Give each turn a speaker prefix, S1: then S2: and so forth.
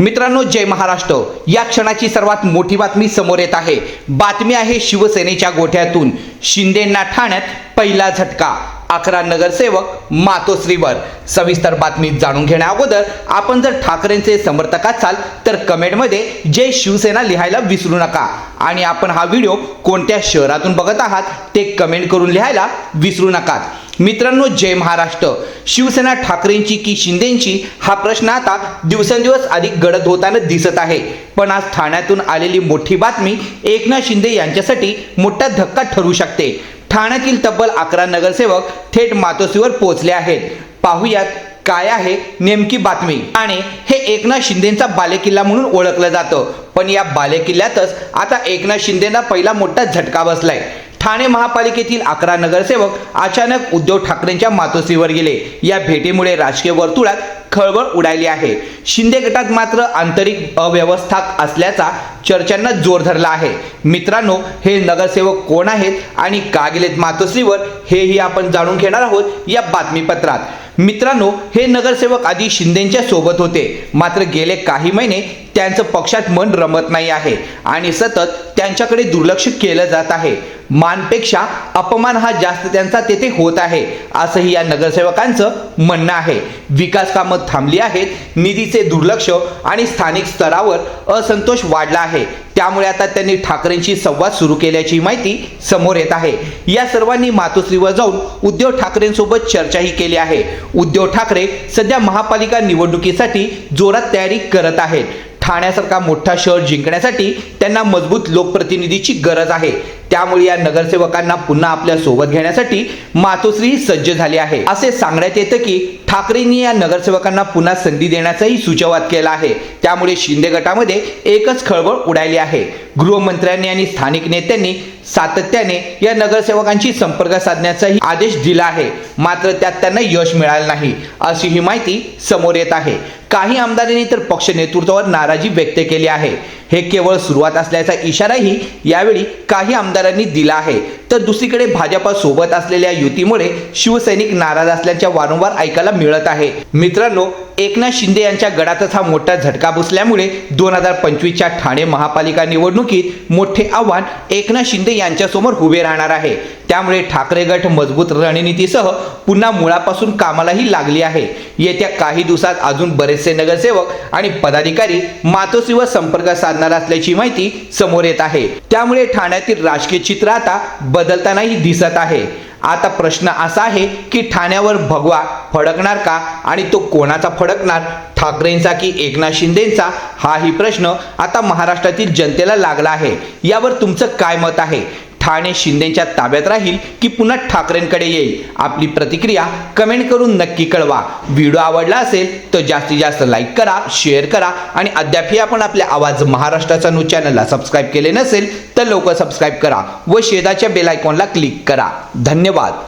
S1: मित्रांनो जय महाराष्ट्र. या क्षणाची सर्वात मोठी बातमी समोर येत आहे. बातमी आहे शिवसेनेच्या गोठ्यातून. शिंदेंना ठाण्यात पहिला झटका. अकरा नगरसेवक मातोश्रीवर. सविस्तर बातमी जाणून घेण्या अगोदर आपण जर ठाकरेंचे समर्थक असाल तर कमेंटमध्ये जय शिवसेना लिहायला विसरू नका. आणि आपण हा व्हिडिओ कोणत्या शहरातून बघत आहात ते कमेंट करून लिहायला विसरू नका. मित्रांनो जय महाराष्ट्र. शिवसेना ठाकरेंची की शिंदेची हा प्रश्न आता दिवसेंदिवस अधिक गडद होताना दिसत आहे. पण आज ठाण्यातून आलेली मोठी बातमी एकनाथ शिंदे यांच्यासाठी मोठा धक्का ठरू शकते. ठाण्यातील तब्बल अकरा नगरसेवक थेट मातोश्रीवर पोहोचले आहेत. पाहुयात काय आहे नेमकी बातमी. आणि हे एकनाथ शिंदेचा बालेकिल्ला म्हणून ओळखलं जातं. पण या बालेकिल्ल्यातच आता एकनाथ शिंदेना पहिला मोठा झटका बसलाय. ठाणे महापालिकेतील अकरा नगरसेवक अचानक उद्धव ठाकरेंच्या मातोश्रीवर गेले. या भेटीमुळे राजकीय वर्तुळात खळबळ उडाली आहे. शिंदे गटात मात्र आंतरिक अव्यवस्था असल्याचा चर्चांना जोर धरला आहे. मित्रांनो हे नगरसेवक कोण आहेत आणि का गेलेत मातोश्रीवर हेही आपण जाणून घेणार आहोत या बातमीपत्रात. मित्रांनो हे नगरसेवक आधी शिंदेच्या सोबत होते. मात्र गेले काही महिने त्यांचं पक्षात मन रमत नाही आहे आणि सतत त्यांच्याकडे दुर्लक्ष केलं जात आहे. मानपेक्षा अपमान हा जास्त त्यांचा तेथे होत आहे असंही या नगरसेवकांचं म्हणणं आहे. विकास कामं थांबली आहेत निधीचे दुर्लक्ष आणि स्थानिक स्तरावर असंतोष वाढला आहे. त्यामुळे आता त्यांनी ठाकरेंशी संवाद सुरू केल्याची माहिती समोर येत आहे. या सर्वांनी मातोश्रीवर जाऊन उद्धव ठाकरेंसोबत चर्चाही केली आहे. उद्धव ठाकरे सध्या महापालिका निवडणुकीसाठी जोरात तयारी करत आहेत. ठाण्यासारखा मोठा शहर जिंकण्यासाठी त्यांना मजबूत लोकप्रतिनिधीची गरज आहे. त्यामुळे या नगरसेवकांना पुन्हा आपल्यासोबत घेण्यासाठी मातोश्री सज्ज झाली आहे. असे सांगण्यात येतं की ठाकरेंनी या नगरसेवकांना पुन्हा संधी देण्याचाही सुचवात केला आहे. त्यामुळे शिंदे गटामध्ये एकच खळबळ उडाली आहे. गृहमंत्र्यांनी आणि स्थानिक नेत्यांनी सातत्याने या नगरसेवकांशी संपर्क साधण्याचाही आदेश दिला आहे. मात्र त्यात त्यांना यश मिळालं नाही अशी ही माहिती समोर येत आहे. काही आमदारांनी तर पक्ष नेतृत्वावर नाराजी व्यक्त केली आहे. हे केवळ सुरुवात असल्याचा इशाराही यावेळी काही आमदारांनी दिला आहे. तर दुसरीकडे भाजपा सोबत असलेल्या युतीमुळे शिवसैनिक नाराज असल्याच्या वारंवार ऐकायला मिळत आहे. मित्रांनो एकनाथ शिंदे यांच्या गडातच हा मोठा झटका बसल्यामुळे दोन हजार पंचवीसच्या ठाणे महापालिका निवडणुकीत मोठे आव्हान एकनाथ शिंदे यांच्यासमोर उभे राहणार आहे. त्यामुळे ठाकरे गट मजबूत रणनीतीसह पुन्हा मुळापासून कामालाही लागली आहे. येत्या काही दिवसात अजून बरेचसे नगरसेवक आणि पदाधिकारी मातोश्रीवर संपर्क साधणार असल्याची माहिती समोर येत आहे. त्यामुळे ठाण्यातील राजकीय चित्र आता बदलतानाही दिसत आहे. आता प्रश्न असा आहे की ठाण्यावर भगवा फडकणार का आणि तो कोणाचा फडकणार? ठाकरेंचा की एकनाथ शिंदेचा? हाही प्रश्न आता महाराष्ट्रातील जनतेला लागला आहे. यावर तुमचं काय मत आहे? ठाणे शिंदेच्या ताब्यात राहील की पुन्हा ठाकरेंकडे येईल. आपली प्रतिक्रिया कमेंट करून नक्की कळवा. व्हिडिओ आवडला असेल तर जास्तीत जास्त लाईक करा शेअर करा आणि अद्यापही आपण आपल्या आवाज महाराष्ट्राचा न्यूज चॅनलला सबस्क्राईब केले नसेल तर लवकर सबस्क्राईब करा व शेजाच्या बेल आयकॉनला क्लिक करा. धन्यवाद.